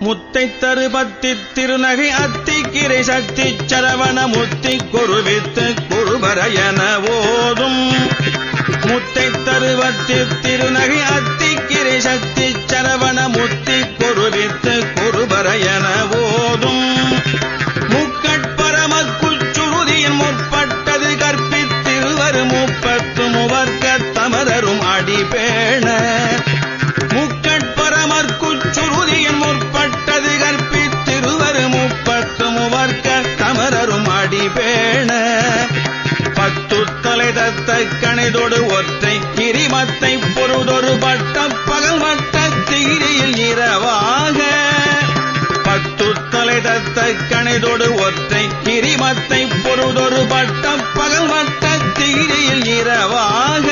முத்தை தருபத்தி திருநகை அத்திக்கிரை சக்தி சரவண முத்தி குருவித்து குருபர என ஓதும். முத்தை தருவத்தி திருநகை அத்திக்கிரை சக்தி சரவண முத்தி குருவித்து குருபர என ஓதும். முக்கட்பரம குச்சுருதியின் முற்பட்டது கற்பித்திருவர் முப்பத்து முவர்க்க தமரரும் அடிபேண. தலை கணிதொடு ஒற்றை கிரிமத்தை பொருதொரு பட்ட பகல் மட்ட தீரியில் இரவாக. பத்து தலை தத்த கணிதொடு ஒற்றை கிரிமத்தை பொருதொரு பட்ட பகல் மட்ட தீரியில் இரவாக.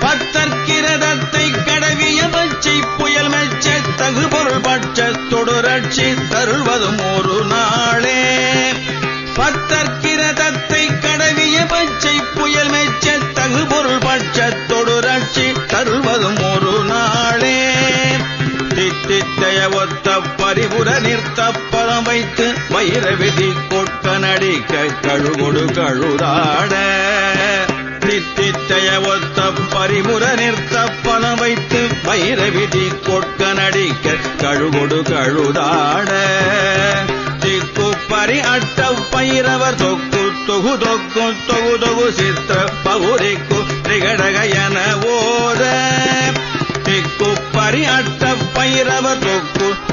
பத்தற்கிரதத்தை கடவிய மச்சை புயல் மச்ச தகு பொருள் பட்ச தொடுரட்சி தருள்வதும் ஒரு நாளே. பத்தற்கிரதத்தை தருவதும் ஒரு நாளே. தித்தித்தைய ஒத்த பரிபுர நிறுத்த பதம் வைத்து வைர விதி கொட்ட நடிக்க கழுகொடு கழுதாட. தித்தித்தைய ஒத்த பரிமுற நிறுத்த பதம் வைத்து வைர விதி கொட்ட நடிக்க கழுகொடு கழுதாட. திக்கு பரி அட்ட பைரவர் தொக்கு தொகு தொக்கு தொகு தொகு சித்திர பகுதிக்கு திகடக என ஓத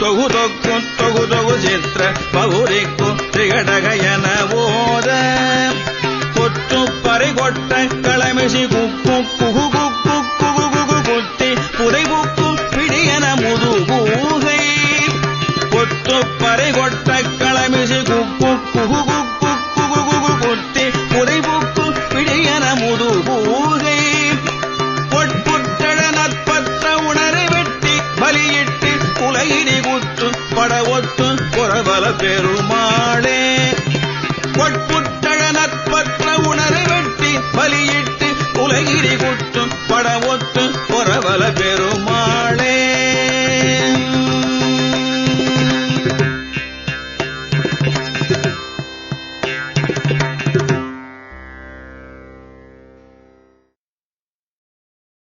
தொகு தொக்கும் தொகு தொகு சித்திர பகுரிக்கும் திகடகையன ஓத கொற்று பறை கொட்ட களமிசி குக்கும் குகு குக்கு குகு குகு குத்தி புதை குக்கும் பிடியன முது கூகை கொற்று பறை கொட்ட களமிசி குக்கும் குகு குகு கொரவல பெருமாளே.